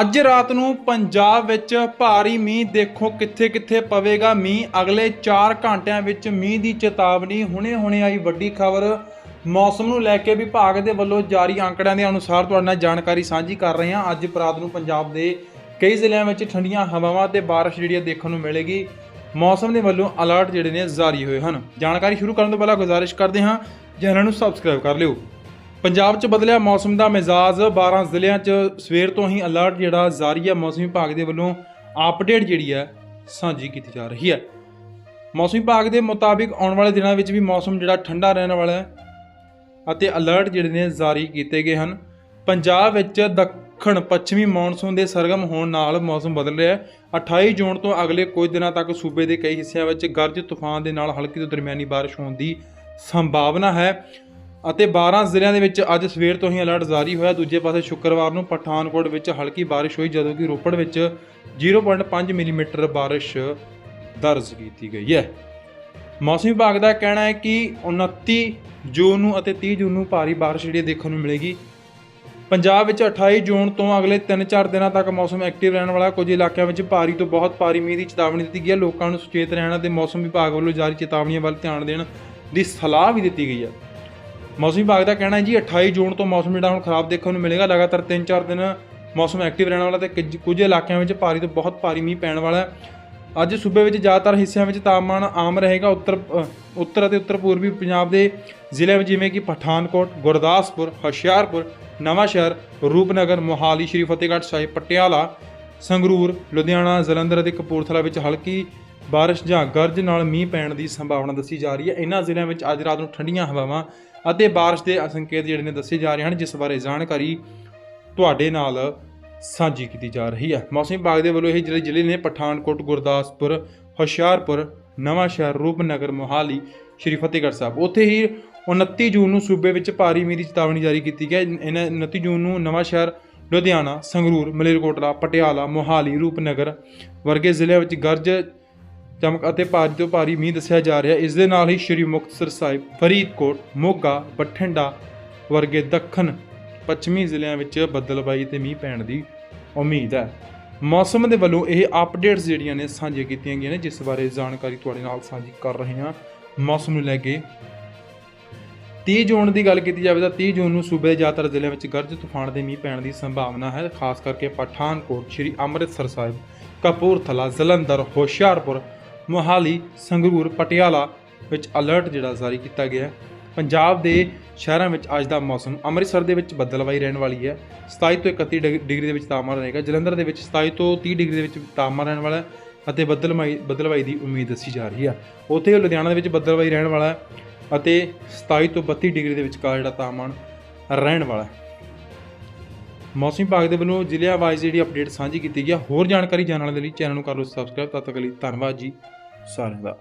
ਅੱਜ ਰਾਤ ਨੂੰ ਪੰਜਾਬ ਵਿੱਚ ਭਾਰੀ ਮੀਂਹ ਦੇਖੋ ਕਿੱਥੇ-ਕਿੱਥੇ ਪਵੇਗਾ ਮੀਂਹ। ਅਗਲੇ 4 ਘੰਟਿਆਂ ਵਿੱਚ ਮੀਂਹ ਦੀ ਚੇਤਾਵਨੀ ਹੁਣੇ-ਹੁਣੇ ਆਈ ਵੱਡੀ ਖਬਰ। ਮੌਸਮ ਨੂੰ ਲੈ ਕੇ ਵਿਭਾਗ ਦੇ ਵੱਲੋਂ ਜਾਰੀ ਅੰਕੜਿਆਂ ਦੇ ਅਨੁਸਾਰ ਤੁਹਾਡੇ ਨਾਲ ਜਾਣਕਾਰੀ ਸਾਂਝੀ ਕਰ ਰਹੇ ਹਾਂ। ਅੱਜ ਰਾਤ ਨੂੰ ਪੰਜਾਬ ਦੇ ਕਈ ਜ਼ਿਲ੍ਹਿਆਂ ਵਿੱਚ ਠੰਡੀਆਂ ਹਵਾਵਾਂ ਤੇ ਬਾਰਿਸ਼ ਜਿਹੜੀ ਹੈ ਦੇਖਣ ਨੂੰ ਮਿਲੇਗੀ। ਮੌਸਮ ਦੇ ਵੱਲੋਂ ਅਲਰਟ ਜਿਹੜੇ ਨੇ ਜਾਰੀ ਹੋਏ ਹਨ। ਜਾਣਕਾਰੀ ਸ਼ੁਰੂ ਕਰਨ ਤੋਂ ਪਹਿਲਾਂ ਗੁਜ਼ਾਰਿਸ਼ ਕਰਦੇ ਹਾਂ। ਚੈਨਲ ਨੂੰ ਸਬਸਕ੍ਰਾਈਬ ਕਰ ਲਿਓ। ਪੰਜਾਬ 'ਚ ਬਦਲਿਆ ਮੌਸਮ ਦਾ ਮਿਜ਼ਾਜ 12 ਜ਼ਿਲ੍ਹਿਆਂ 'ਚ ਸਵੇਰ ਤੋਂ ਹੀ ਅਲਰਟ ਜਿਹੜਾ ਜਾਰੀ ਹੈ, ਮੌਸਮ ਵਿਭਾਗ ਦੇ ਵੱਲੋਂ ਅਪਡੇਟ ਜਿਹੜੀ ਹੈ, ਸਾਂਝੀ ਕੀਤੀ ਜਾ ਰਹੀ ਹੈ। ਮੌਸਮ ਵਿਭਾਗ ਦੇ ਮੁਤਾਬਿਕ ਆਉਣ ਵਾਲੇ ਦਿਨਾਂ ਵਿੱਚ ਵੀ ਮੌਸਮ ਜਿਹੜਾ ਠੰਡਾ ਰਹਿਣ ਵਾਲਾ ਹੈ ਅਤੇ ਅਲਰਟ ਜਿਹੜੇ ਨੇ ਜਾਰੀ ਕੀਤੇ ਗਏ ਹਨ। ਪੰਜਾਬ ਵਿੱਚ ਦੱਖਣ ਪੱਛਮੀ ਮੌਨਸੂਨ ਦੇ ਸਰਗਮ ਹੋਣ ਨਾਲ ਮੌਸਮ ਬਦਲ ਰਿਹਾ ਹੈ। 28 ਜੂਨ ਤੋਂ ਅਗਲੇ ਕੁਝ ਦਿਨਾਂ ਤੱਕ ਸੂਬੇ ਦੇ ਕਈ ਹਿੱਸਿਆਂ ਵਿੱਚ ਗਰਜ ਤੂਫਾਨ ਦੇ ਨਾਲ ਹਲਕੀ ਤੋਂ ਦਰਮਿਆਨੀ ਬਾਰਿਸ਼ ਹੋਣ ਦੀ ਸੰਭਾਵਨਾ ਹੈ। ਅਤੇ 12 ਜ਼ਿਲ੍ਹਿਆਂ ਦੇ ਵਿੱਚ ਅੱਜ ਸਵੇਰ ਤੋਂ ਹੀ ਅਲਰਟ ਜਾਰੀ ਹੋਇਆ। ਦੂਜੇ ਪਾਸੇ ਸ਼ੁੱਕਰਵਾਰ ਨੂੰ ਪਠਾਨਕੋਟ ਵਿੱਚ ਹਲਕੀ ਬਾਰਿਸ਼ ਹੋਈ, ਜਦੋਂ ਕਿ ਰੋਪੜ ਵਿੱਚ 0.5 ਮਿਲੀਮੀਟਰ ਬਾਰਿਸ਼ ਦਰਜ ਕੀਤੀ ਗਈ ਹੈ। ਮੌਸਮ ਵਿਭਾਗ ਦਾ ਕਹਿਣਾ ਹੈ ਕਿ 29 ਜੂਨ ਨੂੰ ਅਤੇ 30 ਜੂਨ ਨੂੰ ਭਾਰੀ ਬਾਰਿਸ਼ ਜਿਹੜੀ ਦੇਖਣ ਨੂੰ ਮਿਲੇਗੀ। ਪੰਜਾਬ ਵਿੱਚ 28 ਜੂਨ ਤੋਂ ਅਗਲੇ 3-4 ਦਿਨਾਂ ਤੱਕ ਮੌਸਮ ਐਕਟਿਵ ਰਹਿਣ ਵਾਲਾ। ਕੁਝ ਇਲਾਕਿਆਂ ਵਿੱਚ ਭਾਰੀ ਤੋਂ ਬਹੁਤ ਭਾਰੀ ਮੀਂਹ ਦੀ ਚੇਤਾਵਨੀ ਦਿੱਤੀ ਗਈ ਹੈ। ਲੋਕਾਂ ਨੂੰ ਸੁਚੇਤ ਰਹਿਣ ਅਤੇ ਮੌਸਮ ਵਿਭਾਗ ਵੱਲੋਂ ਜਾਰੀ ਚੇਤਾਵਨੀਆਂ ਵੱਲ ਧਿਆਨ ਦੇਣ ਦੀ ਸਲਾਹ ਵੀ ਦਿੱਤੀ ਗਈ ਹੈ। ਮੌਸਮ ਵਿਭਾਗ ਦਾ ਕਹਿਣਾ ਹੈ ਜੀ 28 ਜੂਨ ਤੋਂ ਮੌਸਮ ਜਿਹੜਾ ਹੁਣ ਖਰਾਬ ਦੇਖਣ ਨੂੰ ਮਿਲੇਗਾ। ਲਗਾਤਾਰ 3-4 ਦਿਨ ਮੌਸਮ ਐਕਟਿਵ ਰਹਿਣ ਵਾਲਾ ਤੇ ਕੁਝ- ਕੁਝ ਇਲਾਕਿਆਂ ਵਿੱਚ ਭਾਰੀ ਤੋਂ ਬਹੁਤ ਭਾਰੀ ਮੀਂਹ ਪੈਣ ਵਾਲਾ ਹੈ। ਅੱਜ ਸੂਬੇ ਵਿੱਚ ਜ਼ਿਆਦਾਤਰ ਹਿੱਸਿਆਂ ਵਿੱਚ ਤਾਪਮਾਨ ਆਮ ਰਹੇਗਾ। ਉੱਤਰ ਉੱਤਰ ਅਤੇ ਉੱਤਰ ਪੂਰਬੀ ਪੰਜਾਬ ਦੇ ਜ਼ਿਲ੍ਹਿਆਂ ਵਿੱਚ ਜਿਵੇਂ ਕਿ ਪਠਾਨਕੋਟ, ਗੁਰਦਾਸਪੁਰ, ਹੁਸ਼ਿਆਰਪੁਰ ਨਵਾਂਸ਼ਹਿਰ ਰੂਪਨਗਰ, ਮੋਹਾਲੀ, ਸ਼੍ਰੀ ਫਤਿਹਗੜ੍ਹ ਸਾਹਿਬ, ਪਟਿਆਲਾ, ਸੰਗਰੂਰ, ਲੁਧਿਆਣਾ, ਜਲੰਧਰ ਅਤੇ ਕਪੂਰਥਲਾ ਵਿੱਚ ਹਲਕੀ ਬਾਰਿਸ਼ ਜਾਂ ਗਰਜ ਨਾਲ ਮੀਂਹ ਪੈਣ ਦੀ ਸੰਭਾਵਨਾ ਦੱਸੀ ਜਾ ਰਹੀ ਹੈ। ਇਹਨਾਂ ਜ਼ਿਲ੍ਹਿਆਂ ਵਿੱਚ ਅੱਜ ਰਾਤ ਨੂੰ ਠੰਡੀਆਂ ਹਵਾਵਾਂ ਅਤੇ ਬਾਰਿਸ਼ ਦੇ ਸੰਕੇਤ ਜਿਹੜੇ ਨੇ ਦੱਸੇ ਜਾ ਰਹੇ ਹਨ, ਜਿਸ ਬਾਰੇ ਜਾਣਕਾਰੀ ਤੁਹਾਡੇ ਨਾਲ ਸਾਂਝੀ ਕੀਤੀ ਜਾ ਰਹੀ ਹੈ। ਮੌਸਮ ਵਿਭਾਗ ਦੇ ਵੱਲੋਂ ਇਹ ਜਿਹੜੇ ਜ਼ਿਲ੍ਹੇ ਨੇ, ਪਠਾਨਕੋਟ, ਗੁਰਦਾਸਪੁਰ, ਹੁਸ਼ਿਆਰਪੁਰ ਨਵਾਂਸ਼ਹਿਰ ਰੂਪਨਗਰ, ਮੋਹਾਲੀ, ਸ਼੍ਰੀ ਫਤਿਹਗੜ੍ਹ ਸਾਹਿਬ। ਉੱਥੇ ਹੀ 29 ਜੂਨ ਨੂੰ ਸੂਬੇ ਵਿੱਚ ਭਾਰੀ ਮੀਂਹ ਦੀ ਚੇਤਾਵਨੀ ਜਾਰੀ ਕੀਤੀ ਗਈ। ਇਹਨਾਂ 29 ਜੂਨ ਨੂੰ ਨਵਾਂਸ਼ਹਿਰ ਲੁਧਿਆਣਾ, ਸੰਗਰੂਰ, ਮਲੇਰਕੋਟਲਾ, ਪਟਿਆਲਾ, ਮੋਹਾਲੀ, ਰੂਪਨਗਰ ਵਰਗੇ ਜ਼ਿਲ੍ਹਿਆਂ ਵਿੱਚ ਗਰਜ ਚਮਕ ਅਤੇ ਭਾਰੀ ਤੋਂ ਭਾਰੀ ਮੀਂਹ ਦੱਸਿਆ ਜਾ ਰਿਹਾ। ਇਸ ਦੇ ਨਾਲ ਹੀ ਸ਼੍ਰੀ ਮੁਕਤਸਰ ਸਾਹਿਬ, ਫਰੀਦਕੋਟ, ਮੋਗਾ, ਬਠਿੰਡਾ ਵਰਗੇ ਦੱਖਣ, ਪੱਛਮੀ ਜ਼ਿਲ੍ਹਿਆਂ ਵਿੱਚ ਬੱਦਲਬਾਈ ਤੇ ਮੀਂਹ ਪੈਣ ਦੀ ਉਮੀਦ ਹੈ। ਮੌਸਮ ਦੇ ਵੱਲੋਂ ਇਹ ਅਪਡੇਟਸ ਜਿਹੜੀਆਂ ਨੇ ਸਾਂਝੀਆਂ ਕੀਤੀਆਂ ਗਈਆਂ ਨੇ, ਜਿਸ ਬਾਰੇ ਜਾਣਕਾਰੀ ਤੁਹਾਡੇ ਨਾਲ ਸਾਂਝੀ ਕਰ ਰਹੇ ਹਾਂ। ਮੌਸਮ ਨੂੰ ਲੈ ਕੇ 30 ਜੂਨ ਦੀ ਗੱਲ ਕੀਤੀ ਜਾਵੇ ਤਾਂ 30 ਜੂਨ ਨੂੰ ਸੂਬੇ ਦੇ ਜ਼ਿਆਦਾਤਰ ਜ਼ਿਲ੍ਹਿਆਂ ਵਿੱਚ ਗਰਜ ਤੂਫਾਨ ਦੇ ਮੀਂਹ ਪੈਣ ਦੀ ਸੰਭਾਵਨਾ ਹੈ। ਖਾਸ ਕਰਕੇ ਪਠਾਨਕੋਟ, ਸ਼੍ਰੀ ਅੰਮ੍ਰਿਤਸਰ ਸਾਹਿਬ, ਕਪੂਰਥਲਾ, ਜਲੰਧਰ, ਹੁਸ਼ਿਆਰਪੁਰ ਮੋਹਾਲੀ, ਸੰਗਰੂਰ, ਪਟਿਆਲਾ ਵਿੱਚ ਅਲਰਟ ਜਿਹੜਾ ਜਾਰੀ ਕੀਤਾ ਗਿਆ ਹੈ। ਪੰਜਾਬ ਦੇ ਸ਼ਹਿਰਾਂ ਵਿੱਚ ਅੱਜ ਦਾ ਮੌਸਮ ਅੰਮ੍ਰਿਤਸਰ ਦੇ ਵਿੱਚ ਬੱਦਲਵਾਈ ਰਹਿਣ ਵਾਲੀ ਹੈ। 27 ਤੋਂ 31 ਡਿਗ- ਡਿਗਰੀ ਦੇ ਵਿੱਚ ਤਾਪਮਾਨ ਰਹੇਗਾ। ਜਲੰਧਰ ਦੇ ਵਿੱਚ 27 ਤੋਂ 30 ਡਿਗਰੀ ਦੇ ਵਿੱਚ ਤਾਪਮਾਨ ਰਹਿਣ ਵਾਲਾ ਹੈ ਅਤੇ ਬੱਦਲਵਾਈ ਬੱਦਲਵਾਈ ਦੀ ਉਮੀਦ ਦੱਸੀ ਜਾ ਰਹੀ ਹੈ। ਉੱਥੇ ਲੁਧਿਆਣਾ ਦੇ ਵਿੱਚ ਬੱਦਲਵਾਈ ਰਹਿਣ ਵਾਲਾ ਹੈ ਅਤੇ 27 ਤੋਂ 32 ਡਿਗਰੀ ਦੇ ਵਿਚਕਾਰ ਜਿਹੜਾ ਤਾਪਮਾਨ ਰਹਿਣ ਵਾਲਾ ਹੈ। ਮੌਸਮ ਵਿਭਾਗ ਦੇ ਵੱਲੋਂ ਜ਼ਿਲ੍ਹਿਆਂ ਵਾਈਜ਼ ਜਿਹੜੀ ਅਪਡੇਟ ਸਾਂਝੀ ਕੀਤੀ ਗਈ ਹੈ। ਹੋਰ ਜਾਣਕਾਰੀ ਜਾਣਨ ਦੇ ਲਈ ਚੈਨਲ ਨੂੰ ਕਰ ਲਓ ਸਬਸਕ੍ਰਾਈਬ ਤਦ ਤੱਕ ਲਈ ਧੰਨਵਾਦ ਜੀ। ਸਾਰਿਆਂ ਦਾ